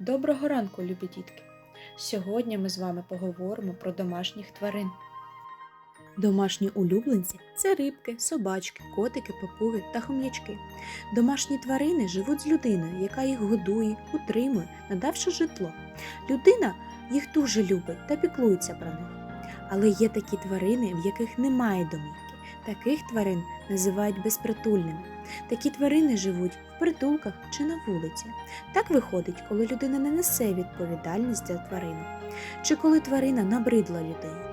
Доброго ранку, любі дітки! Сьогодні ми з вами поговоримо про домашніх тварин. Домашні улюбленці це рибки, собачки, котики, папуги та хом'ячки. Домашні тварини живуть з людиною, яка їх годує, утримує, надавши житло. Людина їх дуже любить та піклується про них. Але є такі тварини, в яких немає домівки. Таких тварин називають безпритульними. Такі тварини живуть в притулках чи на вулиці. Так виходить, коли людина не несе відповідальність за тварину, чи коли тварина набридла людині.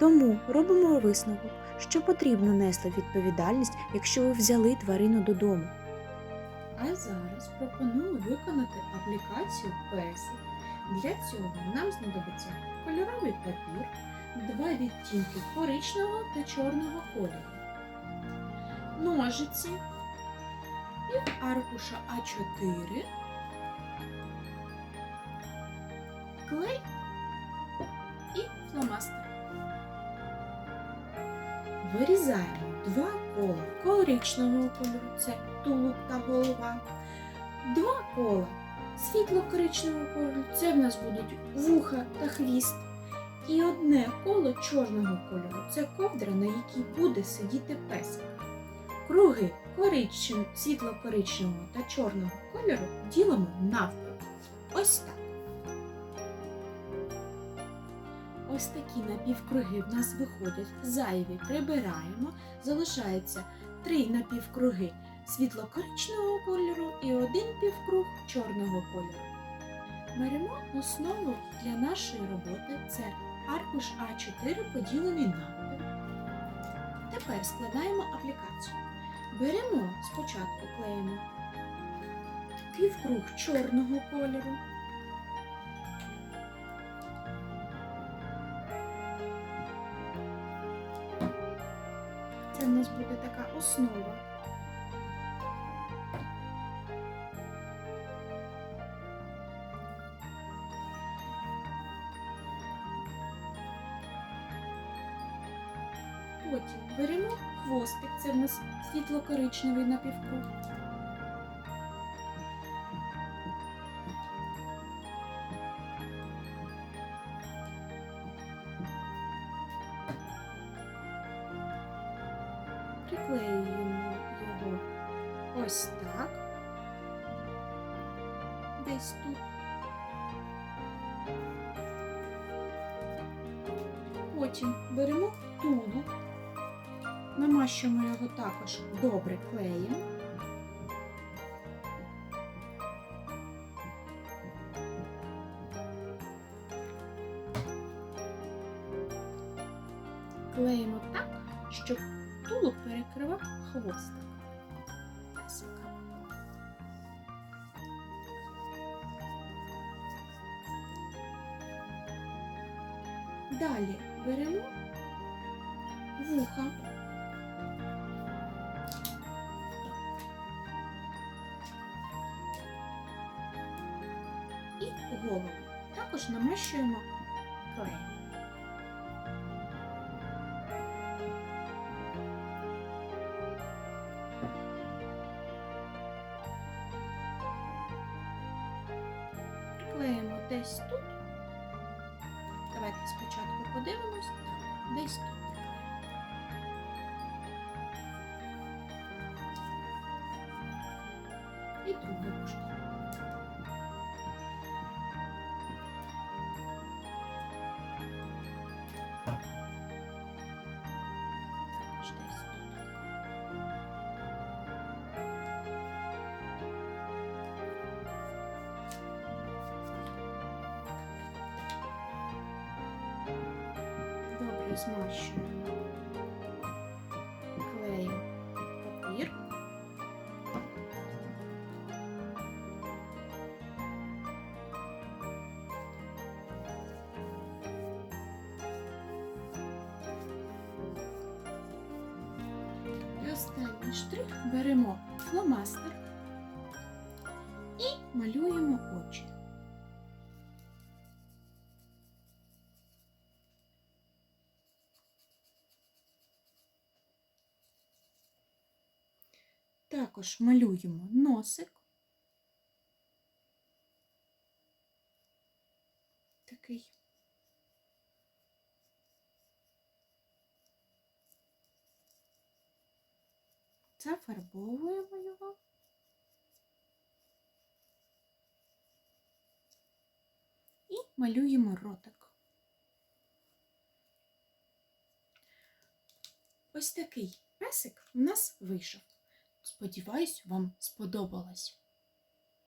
Тому робимо висновок, що потрібно нести відповідальність, якщо ви взяли тварину додому. А зараз пропоную виконати аплікацію песик. Для цього нам знадобиться кольоровий папір, два відтінки коричневого та чорного кольору, ножиці, пів аркуша А4, клей і фломастер. Вирізаємо два кола коричневого кольору, це тулуб та голова, два кола світло-коричневого кольору, це в нас будуть вуха та хвіст. І одне коло чорного кольору це ковдра, на якій буде сидіти песик. Круги коричневого, світло-коричневого та чорного кольору ділимо навпіл. Ось так. Ось такі напівкруги в нас виходять, зайві прибираємо, залишається три напівкруги світло-коричневого кольору і один півкруг чорного кольору. Беремо основу для нашої роботи це аркуш А4 поділений навпіл. Тепер складаємо аплікацію. Беремо спочатку клеїмо півкруг чорного кольору. Це в нас буде така основа. Потім беремо хвостик, це в нас світло-коричневий напівкруг. Приклеюємо його ось так. Десь тут. Потім беремо тулуб, намащуємо його також добре клеєм. Клеїмо так, щоб тулуб перекривав хвостик. Далі беремо вуха. Голову. Також намащуємо клеєм. Приклеїмо десь тут. Давайте спочатку подивимось. Десь тут. І другу вушко. Добре змащуємо клеєм папір. І останній штрих беремо фломастер і малюємо очі. Також малюємо носик. такий. Зафарбовуємо його. І малюємо ротик. Ось такий песик у нас вийшов. Сподіваюсь, вам сподобалось.